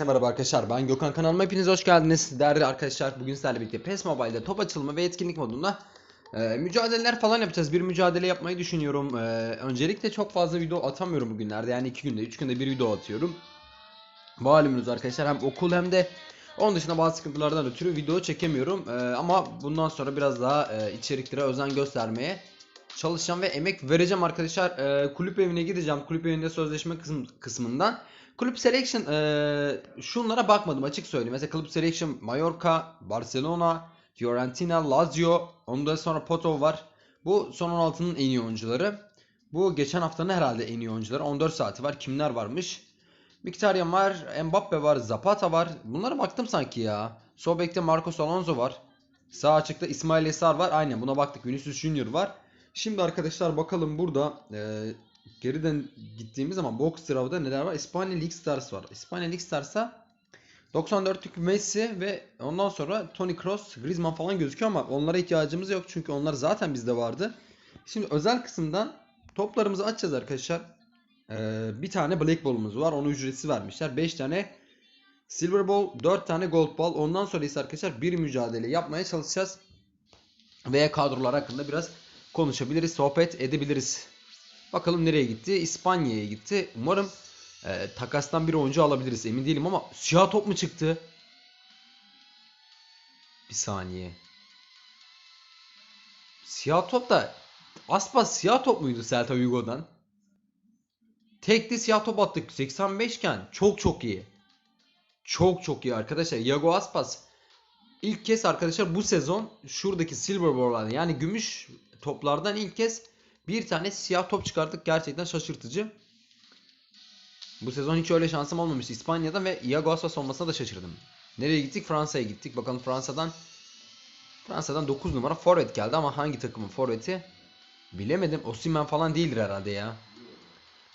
Herkese merhaba arkadaşlar. Ben Gökhan kanalıma hepiniz hoş geldiniz. Değerli arkadaşlar bugün sizlerle birlikte PES Mobile'de top açılımı ve etkinlik modunda e, mücadeleler falan yapacağız. Bir mücadele yapmayı düşünüyorum. E, öncelikle çok fazla video atamıyorum bugünlerde. Yani 2 günde 3 günde bir video atıyorum. Malumunuz arkadaşlar hem okul hem de onun dışında bazı sıkıntılardan ötürü video çekemiyorum. E, ama bundan sonra biraz daha e, içeriklere özen göstermeye çalışacağım ve emek vereceğim arkadaşlar. E, kulüp evine gideceğim. Kulüp evinde sözleşme kısım, kısmından. Kulüp Selection e, şunlara bakmadım açık söyleyeyim. Mesela Kulüp Selection Mallorca, Barcelona, Fiorentina, Lazio, ondan sonra Porto var. Bu son 16'nın en iyi oyuncuları. Bu geçen haftanın herhalde en iyi oyuncuları. 14 saati var. Kimler varmış? Mkhitaryan var, Mbappe var, Zapata var. Bunlara baktım sanki ya. Sol bekte Marcos Alonso var. Sağ açıkta İsmail Esar var. Aynen buna baktık. Vinicius Junior var. Şimdi arkadaşlar bakalım burada e, geriden gittiğimiz zaman box sırada neler var? İspanya League Stars var. İspanya League Stars'a 94'lük Messi ve ondan sonra Toni Kroos, Griezmann falan gözüküyor ama onlara ihtiyacımız yok çünkü onlar zaten bizde vardı. Şimdi özel kısımdan toplarımızı açacağız arkadaşlar. Ee, bir tane Black Ball'umuz var. Onu ücretsiz vermişler. 5 tane Silver Ball, 4 tane Gold Ball. Ondan sonra ise arkadaşlar bir mücadele yapmaya çalışacağız. Veya kadrolar hakkında biraz konuşabiliriz, sohbet edebiliriz. Bakalım nereye gitti? İspanya'ya gitti. Umarım e, takastan bir oyuncu alabiliriz. Emin değilim ama siyah top mu çıktı? Bir saniye. Siyah top da Aspas siyah top muydu Celta Vigo'dan? Tekli siyah top attık 85 iken çok çok iyi. Çok çok iyi arkadaşlar. Iago Aspas ilk kez arkadaşlar bu sezon şuradaki silver ball'lardan yani gümüş toplardan ilk kez bir tane siyah top çıkarttık. Gerçekten şaşırtıcı. Bu sezon hiç öyle şansım olmamıştı İspanya'da ve Iago Aspas olmasına da şaşırdım. Nereye gittik? Fransa'ya gittik. Bakalım Fransa'dan Fransa'dan 9 numara forvet geldi ama hangi takımın forveti bilemedim. Osimhen falan değildir herhalde ya.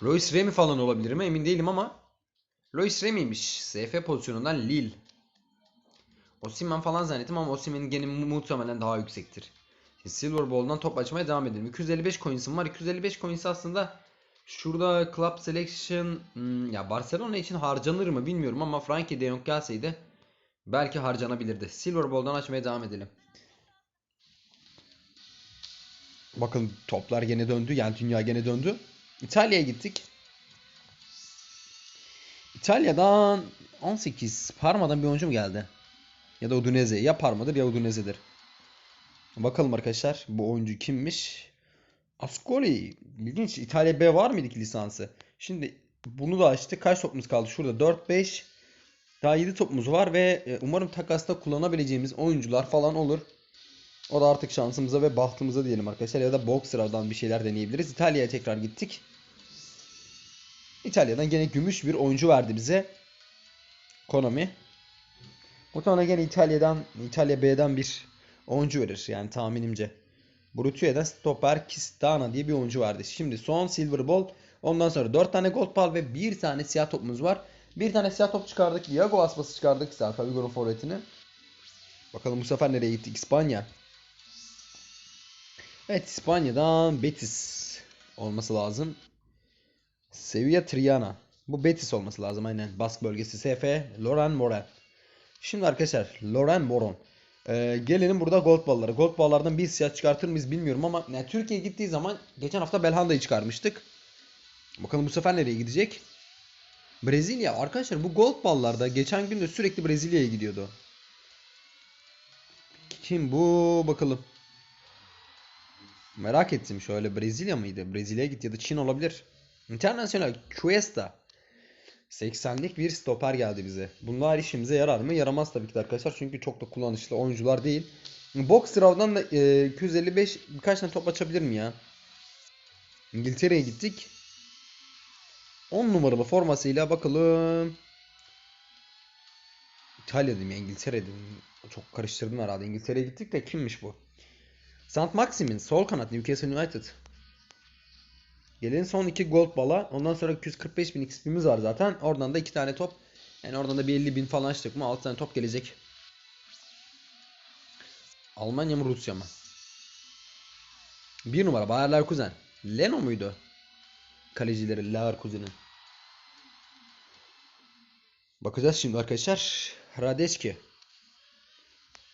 Lois Remy falan olabilir mi emin değilim ama Lois Remy'miş. SF pozisyonundan Lille. Osimhen falan zannettim ama Osimhen'in geni muhtemelen daha yüksektir. Şimdi Silver Ball'dan top açmaya devam edelim. 255 coins'im var. 255 coins aslında şurada Club Selection hmm, ya Barcelona için harcanır mı bilmiyorum ama Frankie de Jong gelseydi belki harcanabilirdi. Silver Ball'dan açmaya devam edelim. Bakın toplar gene döndü. Yani dünya gene döndü. İtalya'ya gittik. İtalya'dan 18 Parma'dan bir oyuncu mu geldi? Ya da Udinese. Ya Parma'dır ya Udinese'dir. Bakalım arkadaşlar bu oyuncu kimmiş? Ascoli. İlginç. İtalya B var mıydı ki lisansı? Şimdi bunu da açtık. Kaç topumuz kaldı? Şurada 4 5 daha 7 topumuz var ve e, umarım takasta kullanabileceğimiz oyuncular falan olur. O da artık şansımıza ve bahtımıza diyelim arkadaşlar ya da box sıradan bir şeyler deneyebiliriz. İtalya'ya tekrar gittik. İtalya'dan gene gümüş bir oyuncu verdi bize. Konami. Muhtemelen gene İtalya'dan İtalya B'den bir oyuncu verir yani tahminimce. Brutio'dan stoper Kistana diye bir oyuncu vardı. Şimdi son Silver Ball. Ondan sonra 4 tane Gold Ball ve 1 tane siyah topumuz var. Bir tane siyah top çıkardık. Iago Aspas'ı çıkardık. Celta Vigo'nun forvetini. Bakalım bu sefer nereye gittik? İspanya. Evet İspanya'dan Betis olması lazım. Sevilla Triana. Bu Betis olması lazım aynen. Bask bölgesi SF. Loren Moren. Şimdi arkadaşlar Loren Moron. Ee, gelelim burada gold balları. Gold ballardan bir siyah çıkartır mıyız bilmiyorum ama yani Türkiye gittiği zaman geçen hafta Belhanda'yı çıkarmıştık. Bakalım bu sefer nereye gidecek? Brezilya. Arkadaşlar bu gold ballarda geçen gün de sürekli Brezilya'ya gidiyordu. Kim bu? Bakalım. Merak ettim şöyle Brezilya mıydı? Brezilya'ya gitti ya da Çin olabilir. International Cuesta. 80'lik bir stoper geldi bize. Bunlar işimize yarar mı? Yaramaz tabii ki de arkadaşlar. Çünkü çok da kullanışlı oyuncular değil. Box Raw'dan da e, 255 birkaç tane top açabilir mi ya? İngiltere'ye gittik. 10 numaralı formasıyla bakalım. İtalya dedim ya İngiltere dedim. Çok karıştırdım herhalde. İngiltere'ye gittik de kimmiş bu? St. Maximin sol kanat Newcastle United. Gelelim son iki gold bala. Ondan sonra 245 bin XP'miz var zaten. Oradan da iki tane top. Yani oradan da bir 50 bin falan açtık mı 6 tane top gelecek. Almanya mı Rusya mı? Bir numara Bayer Leverkusen. Leno muydu? Kalecileri Leverkusen'in. Bakacağız şimdi arkadaşlar. Radeski.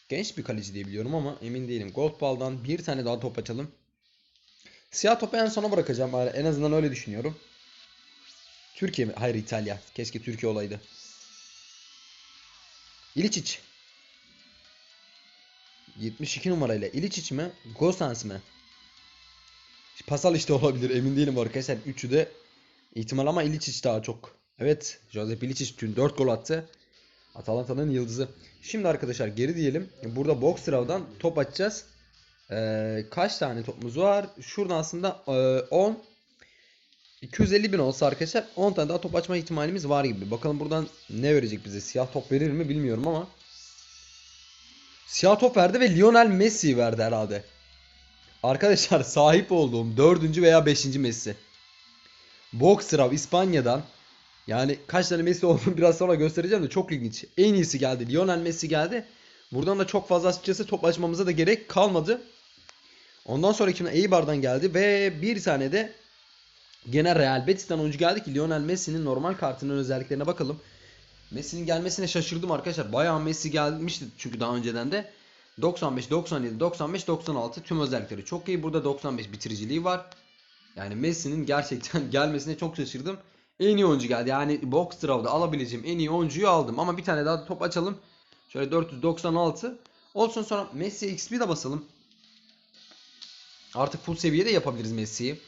Genç bir kaleci diye biliyorum ama emin değilim. Gold Ball'dan bir tane daha top açalım. Siyah topu en sona bırakacağım. En azından öyle düşünüyorum. Türkiye mi? Hayır İtalya. Keşke Türkiye olaydı. İliçiç. 72 numarayla İliçiç mi? Gosens mi? Pasal işte olabilir. Emin değilim arkadaşlar. Üçü de ihtimal ama İliçiç daha çok. Evet. Josep İliçiç dün 4 gol attı. Atalanta'nın yıldızı. Şimdi arkadaşlar geri diyelim. Burada box sıradan top açacağız. Ee, kaç tane topumuz var? Şurada aslında e, 10 250 bin olsa arkadaşlar 10 tane daha top açma ihtimalimiz var gibi. Bakalım buradan ne verecek bize? Siyah top verir mi bilmiyorum ama. Siyah top verdi ve Lionel Messi verdi herhalde. Arkadaşlar sahip olduğum 4. veya 5. Messi. Boxrav İspanya'dan yani kaç tane Messi olduğunu biraz sonra göstereceğim de çok ilginç. En iyisi geldi. Lionel Messi geldi. Buradan da çok fazla açıkçası top açmamıza da gerek kalmadı. Ondan sonra kimden Eibar'dan geldi ve bir tane de gene Real Betis'ten oyuncu geldi ki Lionel Messi'nin normal kartının özelliklerine bakalım. Messi'nin gelmesine şaşırdım arkadaşlar. Bayağı Messi gelmişti çünkü daha önceden de. 95, 97, 95, 96 tüm özellikleri çok iyi. Burada 95 bitiriciliği var. Yani Messi'nin gerçekten gelmesine çok şaşırdım. En iyi oyuncu geldi. Yani box draw'da alabileceğim en iyi oyuncuyu aldım. Ama bir tane daha top açalım. Şöyle 496. Olsun sonra Messi XP de basalım. Artık full seviyede yapabiliriz Messi'yi.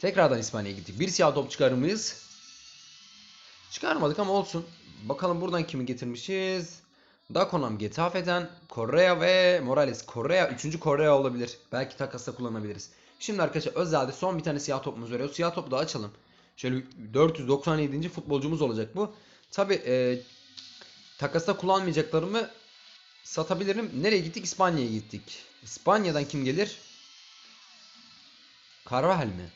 Tekrardan İspanya'ya gittik. Bir siyah top çıkarır mıyız? Çıkarmadık ama olsun. Bakalım buradan kimi getirmişiz. Dakonam Getafe'den Correa ve Morales. Correa 3. Correa olabilir. Belki takasta kullanabiliriz. Şimdi arkadaşlar özelde son bir tane siyah topumuz veriyor. Siyah topu da açalım. Şöyle 497. futbolcumuz olacak bu. Tabi e, takasta kullanmayacaklarımı satabilirim. Nereye gittik? İspanya'ya gittik. İspanya'dan kim gelir? Carvajal mi?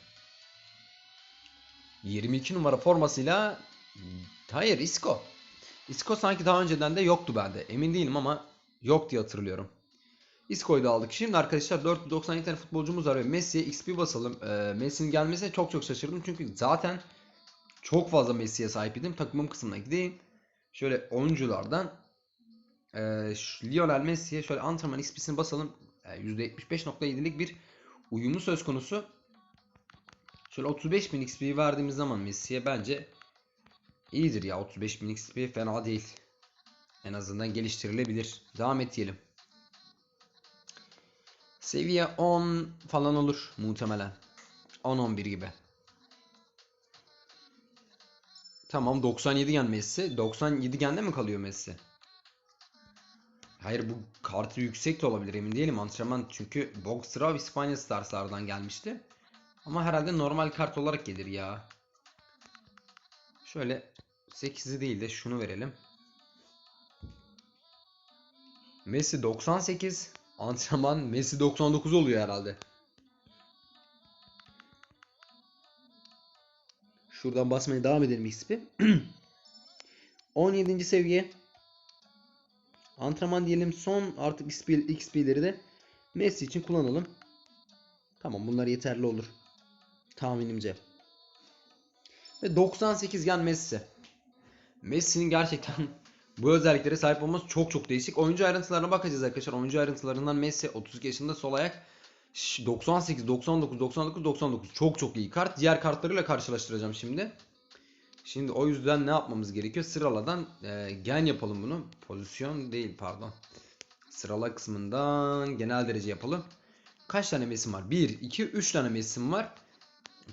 22 numara formasıyla hayır Isco. Isco sanki daha önceden de yoktu bende. Emin değilim ama yok diye hatırlıyorum. Isco'yu da aldık. Şimdi arkadaşlar 497 tane futbolcumuz var ve Messi'ye XP basalım. Ee, Messi'nin gelmesine çok çok şaşırdım. Çünkü zaten çok fazla Messi'ye sahip idim. Takımım kısmına gideyim. Şöyle oyunculardan e, şu Lionel Messi'ye şöyle antrenman XP'sini basalım. E, %75.7'lik bir uyumu söz konusu. Şöyle 35.000 XP verdiğimiz zaman Messi'ye bence iyidir ya. 35.000 XP fena değil. En azından geliştirilebilir. Devam et diyelim. Seviye 10 falan olur muhtemelen. 10-11 gibi. Tamam 97 gen Messi. 97 gende mi kalıyor Messi? Hayır bu kartı yüksek de olabilir emin değilim. Antrenman çünkü Boxrav İspanya Stars'lardan gelmişti. Ama herhalde normal kart olarak gelir ya. Şöyle 8'i değil de şunu verelim. Messi 98. Antrenman Messi 99 oluyor herhalde. Şuradan basmaya devam edelim XP. 17. seviye. Antrenman diyelim son artık XP, XP'leri de Messi için kullanalım. Tamam bunlar yeterli olur. Tahminimce. Ve 98 gen Messi. Messi'nin gerçekten bu özelliklere sahip olması çok çok değişik. Oyuncu ayrıntılarına bakacağız arkadaşlar. Oyuncu ayrıntılarından Messi 32 yaşında sol ayak 98, 99, 99, 99 çok çok iyi kart. Diğer kartlarıyla karşılaştıracağım şimdi. Şimdi o yüzden ne yapmamız gerekiyor? Sıraladan e, gen yapalım bunu. Pozisyon değil pardon. Sırala kısmından genel derece yapalım. Kaç tane mesim var? 1, 2, 3 tane mesim var.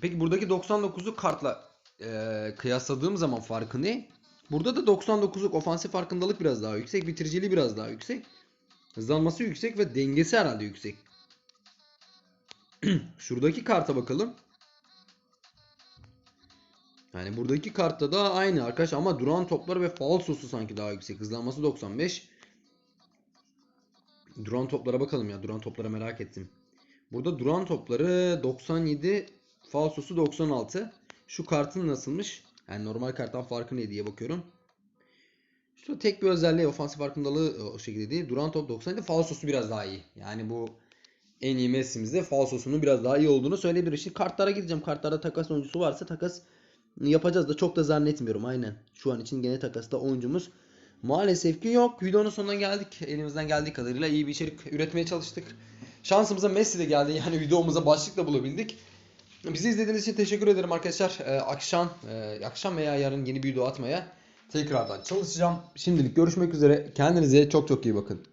Peki buradaki 99'u kartla e, kıyasladığım zaman farkı ne? Burada da 99'luk ofansif farkındalık biraz daha yüksek. Bitiriciliği biraz daha yüksek. Hızlanması yüksek ve dengesi herhalde yüksek. Şuradaki karta bakalım. Yani buradaki kartta da aynı arkadaş ama duran topları ve falsosu sanki daha yüksek. Hızlanması 95. Duran toplara bakalım ya. Duran toplara merak ettim. Burada duran topları 97, falsosu 96. Şu kartın nasılmış? Yani normal karttan farkı ne diye bakıyorum. Şu tek bir özelliği ofansif farkındalığı o şekilde değil. Duran top 97, falsosu biraz daha iyi. Yani bu en iyi Messi'mizde falsosunun biraz daha iyi olduğunu söyleyebiliriz. Şimdi kartlara gideceğim. Kartlarda takas oyuncusu varsa takas Yapacağız da çok da zannetmiyorum aynen. Şu an için gene takasta oyuncumuz maalesef ki yok. Videonun sonuna geldik. Elimizden geldiği kadarıyla iyi bir içerik üretmeye çalıştık. Şansımıza Messi de geldi. Yani videomuza başlık da bulabildik. Bizi izlediğiniz için teşekkür ederim arkadaşlar. Ee, akşam e, akşam veya yarın yeni bir video atmaya tekrardan çalışacağım. Şimdilik görüşmek üzere. Kendinize çok çok iyi bakın.